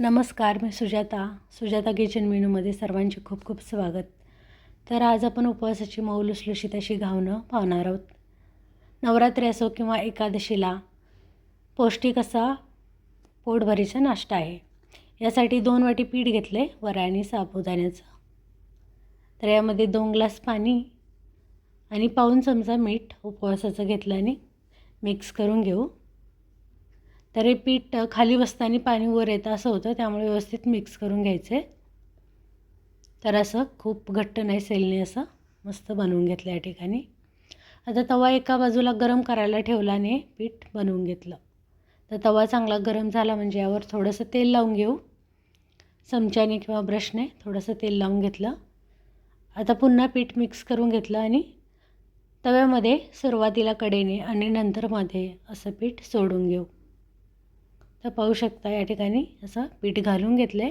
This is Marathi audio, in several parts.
नमस्कार मी सुजाता. सुजाता किचन मेनूमध्ये सर्वांचे खूप खूप स्वागत. तर आज आपण उपवासाची मऊ लुसलुशीत अशी घावणं पाहणार आहोत. नवरात्री असो किंवा एकादशीला पौष्टिक असा पोटभरीचा नाश्ता आहे. यासाठी दोन वाटी पीठ घेतले वरा आणि साबुदाण्याचं. तर यामध्ये दोन ग्लास पाणी आणि पाऊन चमचा मीठ उपवासाचं घेतलं आणि मिक्स करून घेऊ. तर हे पीठ खाली बसताना पाणी वर येतं असं होतं. त्यामुळे व्यवस्थित मिक्स करून घ्यायचे. तर असं खूप घट्ट नाही सेलने असं मस्त बनवून घेतलं या ठिकाणी. आता तवा एका बाजूला गरम करायला ठेवला आणि पीठ बनवून घेतलं. तर तवा चांगला गरम झाला म्हणजे यावर थोडंसं तेल लावून घेऊ. चमच्याने किंवा ब्रशने थोडंसं तेल लावून घेतलं. आता पुन्हा पीठ मिक्स करून घेतलं आणि तव्यामध्ये सुरुवातीला कडेने आणि नंतरमध्ये असं पीठ सोडून घेऊ. तर पाहू शकता या ठिकाणी असं पीठ घालून घेतले.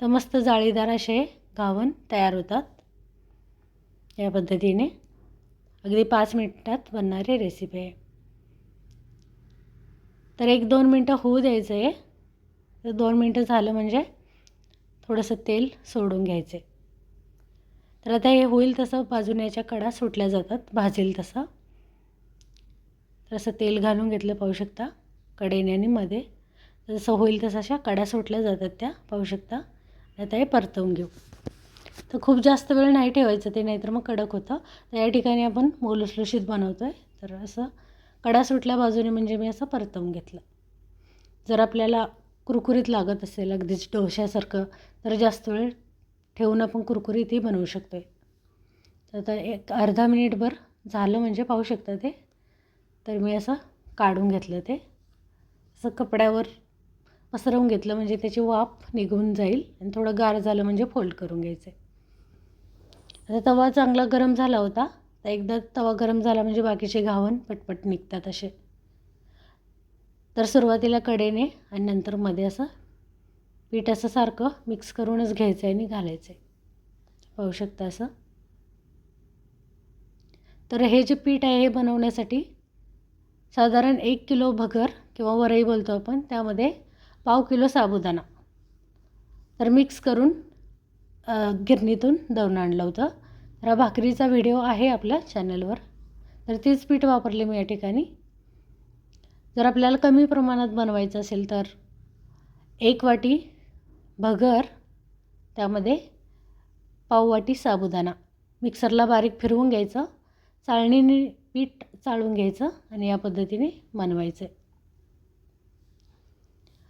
तर मस्त जाळीदार असे घावन तयार होतात. या पद्धतीने अगदी पाच मिनटात बनणारी रेसिपी आहे. तर एक दोन मिनटं होऊ द्यायचं. आहे तर दोन मिनटं झालं म्हणजे थोडंसं तेल सोडून घ्यायचे. तर आता हे होईल तसं बाजूने याच्या कडा सुटल्या जातात भाजेल तसं. तर असं तेल घालून घेतलं पाहू शकता. कडेने आणि मध्ये जसं होईल तसं अशा कडा सुटल्या जातात त्या पाहू शकता आता हे परतवून घेऊ. तर खूप जास्त वेळ नाही ठेवायचं ते नाहीतर मग कडक होतं. तर या ठिकाणी आपण मोलुसलुशीत बनवतो आहे तर असं कडा सुटल्या बाजूने म्हणजे मी असं परतवून घेतलं. जर आपल्याला कुरकुरीत लागत असेल अगदीच डोश्यासारखं तर जास्त वेळ ठेवून आपण कुरकुरीतही बनवू शकतो आहे तर आता एक अर्धा मिनिटभर झालं म्हणजे पाहू शकता ते. तर मी असं काढून घेतलं ते. असं कपड्यावर पसरवून घेतलं म्हणजे त्याची वाफ निघून जाईल आणि थोडं गार झालं म्हणजे फोल्ड करून घ्यायचं आता तवा चांगला गरम झाला होता. तर एकदा तवा गरम झाला म्हणजे बाकीचे घावन पटपट निघतात असे. तर सुरुवातीला कडेने आणि नंतर मध्ये असं पीठ असं सारखं मिक्स करूनच घ्यायचं आहे आणि घालायचं आहे. पाहू शकता असं. तर हे जे पीठ आहे हे बनवण्यासाठी साधारण एक किलो भगर किंवा वरई बोलतो आपण त्यामध्ये पाव किलो साबुदाणा. तर मिक्स करून गिरणीतून दळून आणलं होतं. तर हा भाकरीचा व्हिडिओ आहे आपल्या चॅनलवर तर तीच पीठ वापरले मी या ठिकाणी. जर आपल्याला कमी प्रमाणात बनवायचं असेल तर एक वाटी भगर त्यामध्ये पाववाटी साबुदाणा. मिक्सरला बारीक फिरवून घ्यायचं. चाळणीने पीठ चाळून घ्यायचं आणि या पद्धतीने बनवायचं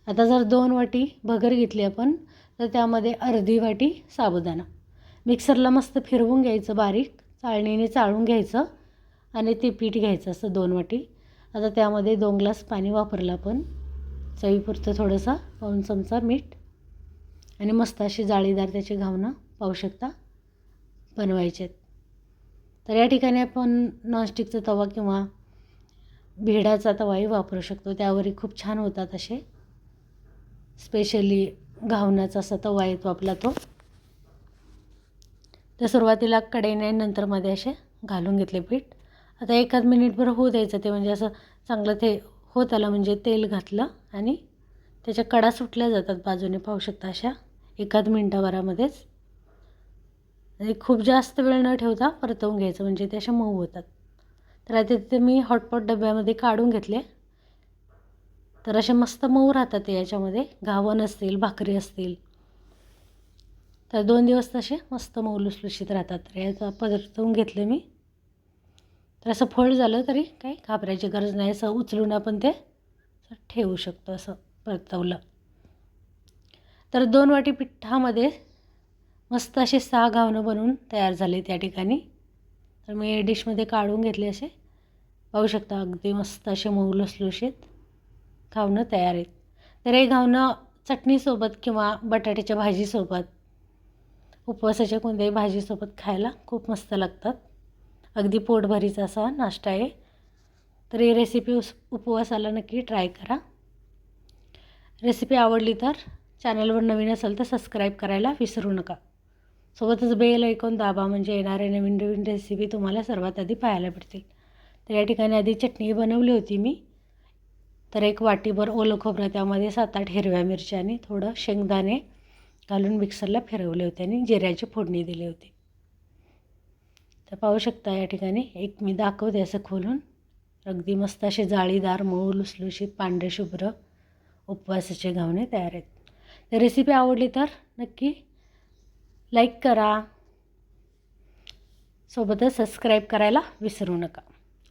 आता जर दोन वाटी भगर घेतली आपण तर त्यामध्ये अर्धी वाटी साबुदाणा. मिक्सरला मस्त फिरवून घ्यायचं बारीक चाळणीने चाळून घ्यायचं आणि ते पीठ घ्यायचं असं दोन वाटी. आता त्यामध्ये दोन ग्लास पाणी वापरलं आपण. चवीपुरतं थोडंसं पाऊन चमचा मीठ आणि मस्त अशी जाळीदार त्याची घावणं पाहू शकता बनवायचे तर या ठिकाणी आपण नॉनस्टिकचा तवा किंवा भेडाचा तवाही वापरू शकतो. त्यावरही खूप छान होतात असे स्पेशली घावण्याचा असा तवा येतो आपला तो. तर सुरुवातीला कडेने नंतरमध्ये असे घालून घेतले पीठ. आता एखाद मिनिटभर होऊ द्यायचं ते म्हणजे असं चांगलं ते होत आलं म्हणजे तेल घातलं आणि त्याच्या कडा सुटल्या जातात बाजूने पाहू शकता अशा एखाद मिनटाभरामध्येच. आणि खूप जास्त वेळ न ठेवता परतवून घ्यायचं म्हणजे ते अशा मऊ होतात. तर आता तिथे मी हॉटपॉट डब्यामध्ये काढून घेतले. तर असे मस्त मऊ राहतात ते याच्यामध्ये. घावन असतील भाकरी असतील. तर दोन दिवस तसे मस्त मऊ लुसलुशीत राहतात. तर याचा परतवून घेतले मी. तर असं फळ झालं तरी काही घाबरायची गरज नाही. असं उचलून आपण ते ठेवू शकतो असं परतवलं. तर दोन वाटी पिठामध्ये मस्त असे सहा घावणं बनवून तयार झाले त्या ठिकाणी. तर मी डिशमध्ये काढून घेतले असे. पाहू शकता अगदी मस्त असे मऊ लुसलुशीत. घावणं तयार आहेत. तर हे घावणं चटणीसोबत किंवा बटाट्याच्या भाजीसोबत उपवासाच्या कोणत्याही भाजीसोबत खायला खूप मस्त लागतात. अगदी पोटभरीचा असा नाश्ता आहे. तर ही रेसिपी उस उपवासाला नक्की ट्राय करा. रेसिपी आवडली तर चॅनलवर नवीन असेल तर सबस्क्राईब करायला विसरू नका. सोबतच बेल ऐकून दाबा म्हणजे येणारे नवीन नवीन रेसिपी तुम्हाला सर्वात आधी पाहायला भेटतील. तर या ठिकाणी आधी चटणी बनवली होती मी. तर एक वाटीभर ओलं खोबरं त्यामध्ये सात आठ हिरव्या मिरच्या आणि थोडं शेंगदाणे घालून मिक्सरला फिरवले होते आणि जिऱ्याची फोडणी दिली होती. तर पाहू शकता या ठिकाणी एक मी दाखवते असं खोलून. अगदी मस्त असे जाळीदार मऊ लुसलुशीत पांढरे शुभ्र उपवासाचे घावणे तयार आहेत. तर रेसिपी आवडली तर नक्की लाईक करा. सोबतच सबस्क्राईब करायला विसरू नका.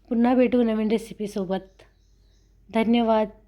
पुन्हा भेटू नवीन रेसिपीसोबत धन्यवाद.